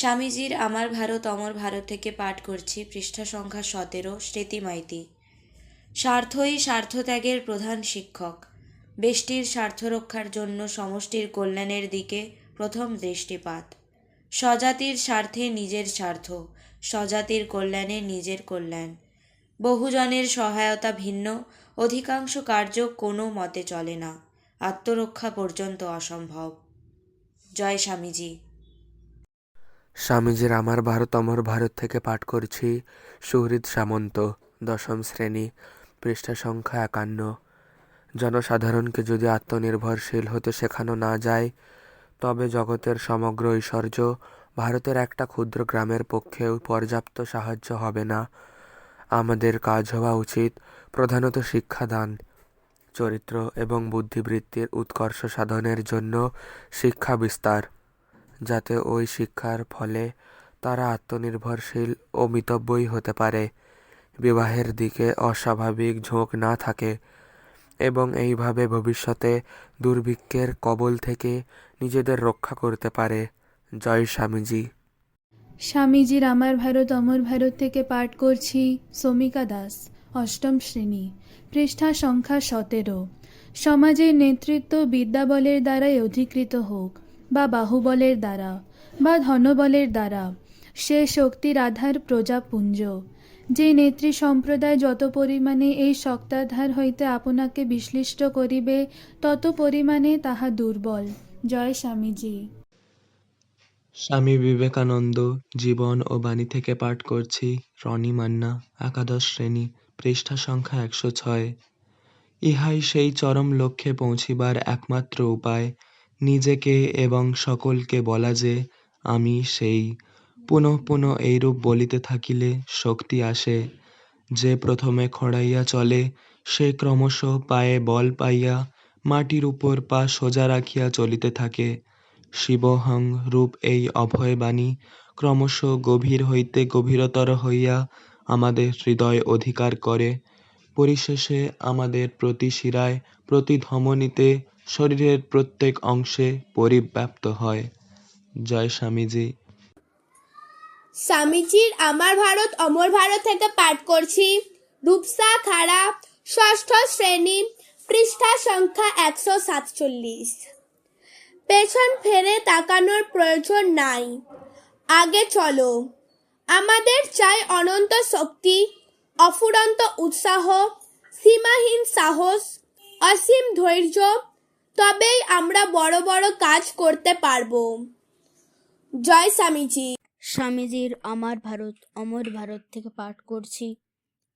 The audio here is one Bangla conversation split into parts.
স্বামীজির আমার ভারত, অমর ভারত থেকে পাঠ করছি পৃষ্ঠা সংখ্যা সতেরো, স্মৃতিমাইতি। স্বার্থই স্বার্থত্যাগের প্রধান শিক্ষক। বেষ্টির স্বার্থ রক্ষার জন্য সমষ্টির কল্যাণের দিকে প্রথম দৃষ্টিপাত। স্বজাতির স্বার্থে নিজের স্বার্থ, স্বজাতির কল্যাণে নিজের কল্যাণ। বহুজনের সহায়তা ভিন্ন, অধিকাংশ কার্য কোনো মতে চলে না। আত্মরক্ষা পর্যন্ত অসম্ভব। জয় স্বামীজি। স্বামীজির আমার ভারত, অমর ভারত থেকে পাঠ করছি সুহৃদ সামন্ত, দশম শ্রেণি, পৃষ্ঠা সংখ্যা একান্ন। জনসাধারণকে যদি আত্মনির্ভরশীল হতে শেখানো না যায়, তবে জগতের সমগ্র ঐশ্বর্য ভারতের একটা ক্ষুদ্র গ্রামের পক্ষেও পর্যাপ্ত সাহায্য হবে না। আমাদের কাজ হওয়া উচিত প্রধানত শিক্ষাদান, চরিত্র এবং বুদ্ধিবৃত্তির উৎকর্ষ সাধনের জন্য শিক্ষা বিস্তার। যাতে ওই শিক্ষার ফলে তারা আত্মনির্ভরশীল ও মিতব্যয়ী হতে পারে। বিবাহের দিকে অস্বাভাবিক ঝোঁক না থাকে এবং এইভাবে ভবিষ্যতে দুর্ভিক্ষের কবল থেকে নিজেদের রক্ষা করতে পারে। জয় স্বামীজি। স্বামীজির আমার ভারত, অমর ভারত থেকে পাঠ করছি সমিকা দাস, অষ্টম শ্রেণি, পৃষ্ঠা সংখ্যা সতেরো। সমাজের নেতৃত্ব বিদ্যাবলের দ্বারাই অধিকৃত হোক। বা বাহুবলের দ্বারা বা ধনবলের দ্বারা সে শক্তির আধার প্রজাপুঞ্জ। যে নেত্রী সম্প্রদায় যত পরিমাণে এই শক্তাধার হইতে আপনাকে বিশ্লিষ্ট করিবে, তত পরিমাণে তাহা দুর্বল। জয় স্বামীজি। স্বামী বিবেকানন্দ, জীবন ও বাণী থেকে পাঠ করছি রনি মান্না, একাদশ শ্রেণি, পৃষ্ঠা সংখ্যা একশো ছয়। ইহাই সেই চরম লক্ষ্যে পৌঁছিবার একমাত্র উপায়। নিজেকে এবং সকলকে বলা যে, আমি সেই। পুনঃ পুনঃ এইরূপ বলিতে থাকিলে শক্তি আসে। যে প্রথমে খড়াইয়া চলে, সে ক্রমশ পায়ে বল পাইয়া মাটির উপর পা সোজা রাখিয়া চলিতে থাকে। শিবহং রূপ এই অভয় বাণী ক্রমশ গভীর হইতে গভীরতর হইয়া আমাদের হৃদয় অধিকার করে। পরিশেষে আমাদের প্রতি শিরায় প্রতি ধমনীতে শরীরের প্রত্যেক অংশে পরিব্যাপ্ত হয়। জয় স্বামীজি। স্বামীজির আমার ভারত, অমর ভারত থেকে পাঠ করছি। রূপসা খাড়া, ষষ্ঠ শ্রেণি, পৃষ্ঠা সংখ্যা একশো সাতচল্লিশ। পেছন ফেরে তাকানোর প্রয়োজন নাই। আগে চলো। আমাদের চাই অনন্ত শক্তি, অফুরন্ত উৎসাহ, সীমাহীন সাহস, অসীম ধৈর্য তবেই আমরা বড় বড় কাজ করতে পারব। জয় স্বামীজি। স্বামীজির আমার ভারত, অমর ভারত থেকে পাঠ করছি।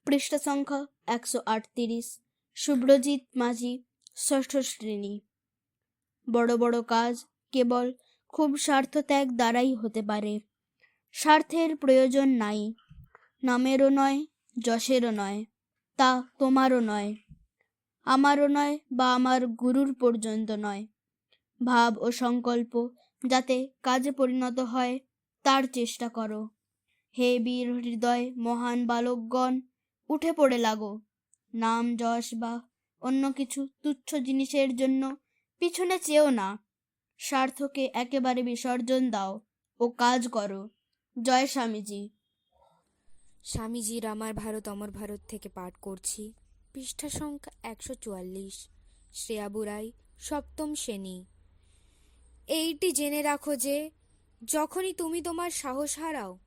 পৃষ্ঠা সংখ্যা একশো আটত্রিশ। শুভ্রজিৎ মাঝি, ষষ্ঠ শ্রেণি। বড় বড় কাজ কেবল খুব স্বার্থত্যাগ দ্বারাই হতে পারে। স্বার্থের প্রয়োজন নাই। নামেরও নয়, যশেরও নয়, তা তোমারও নয়। আমারও নয় বা আমার গুরুর পর্যন্ত নয়। ভাব ও সংকল্প যাতে কাজে পরিণত হয়, তার চেষ্টা করো। হে বীর হৃদয়, মহান বালকগণ, উঠে পড়ে লাগো। নাম, যশ বা অন্য কিছু তুচ্ছ জিনিসের জন্য পিছনে চেও না। স্বার্থকে একেবারে বিসর্জন দাও ও কাজ করো। জয় স্বামীজি। স্বামীজির আমার ভারত, অমর ভারত থেকে পাঠ করছি। পৃষ্ঠা সংখ্যা একশো চুয়াল্লিশ। শ্রেয়া বুড়াই সপ্তম শ্রেণি। এইটি জেনে রাখো যে, যখনই তুমি তোমার সাহস হারাও,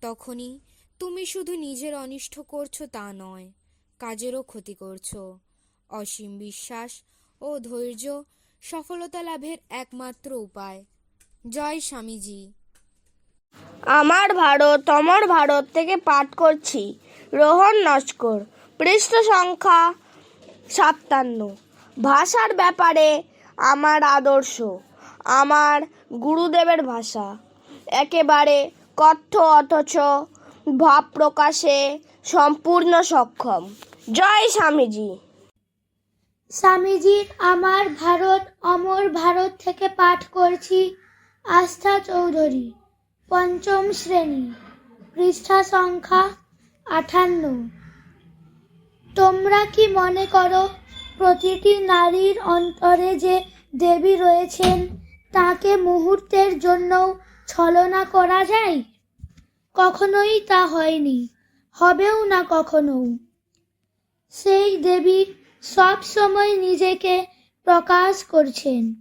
তখনই তুমি শুধু নিজের অনিষ্ট করছ তা নয়, কাজেরও ক্ষতি করছ। অসীম বিশ্বাস ও ধৈর্য সফলতা লাভের একমাত্র উপায়। জয় স্বামীজি। আমার ভারত, অমর ভারত থেকে পাঠ করছি। রোহন নস্কর। পৃষ্ঠ সংখ্যা সাতান্ন। ভাষার ব্যাপারে আমার আদর্শ, আমার গুরুদেবের ভাষা। একেবারে কথ্য অথচ ভাব প্রকাশে সম্পূর্ণ সক্ষম। জয় স্বামীজি। স্বামীজির আমার ভারত, অমর ভারত থেকে পাঠ করছি আস্থা চৌধুরী, পঞ্চম শ্রেণি পৃষ্ঠা সংখ্যা আঠান্ন। তোমরা কি মনে করো, প্রতিটি নারীর অন্তরে যে দেবী রয়েছেন, তাকে মুহূর্তের জন্যও ছলনা করা যায়? কখনোই তা হয়নি, হবেও না কখনো। সেই দেবী সব সময় নিজেকে প্রকাশ করছেন।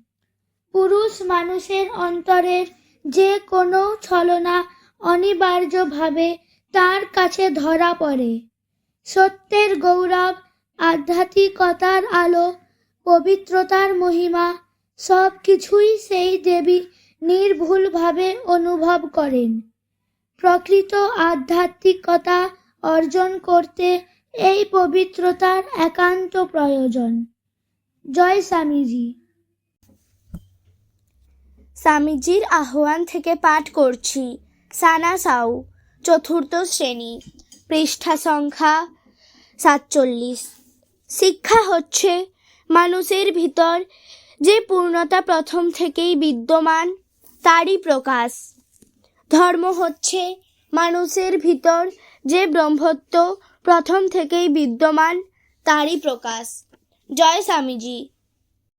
পুরুষ মানুষের অন্তরের যে কোনো ছলনা অনিবার্যভাবে তার কাছে ধরা পড়ে। সত্যের গৌরব, আধ্যাত্মিকতার আলো, পবিত্রতার মহিমা সব কিছুই সেই দেবী নির্ভুলভাবে অনুভব করেন। প্রকৃত আধ্যাত্মিকতা অর্জন করতে এই পবিত্রতার একান্ত প্রয়োজন। জয় স্বামীজি। স্বামীজির আহ্বান থেকে পাঠ করছি। সানা সাউ, চতুর্থ শ্রেণি, পৃষ্ঠা সংখ্যা সাতচল্লিশ। শিক্ষা হচ্ছে মানুষের ভিতর যে পূর্ণতা প্রথম থেকেই বিদ্যমান, তারই প্রকাশ। ধর্ম হচ্ছে মানুষের ভিতর যে ব্রহ্মত্ব প্রথম থেকেই বিদ্যমান, তারই প্রকাশ। জয় স্বামীজি।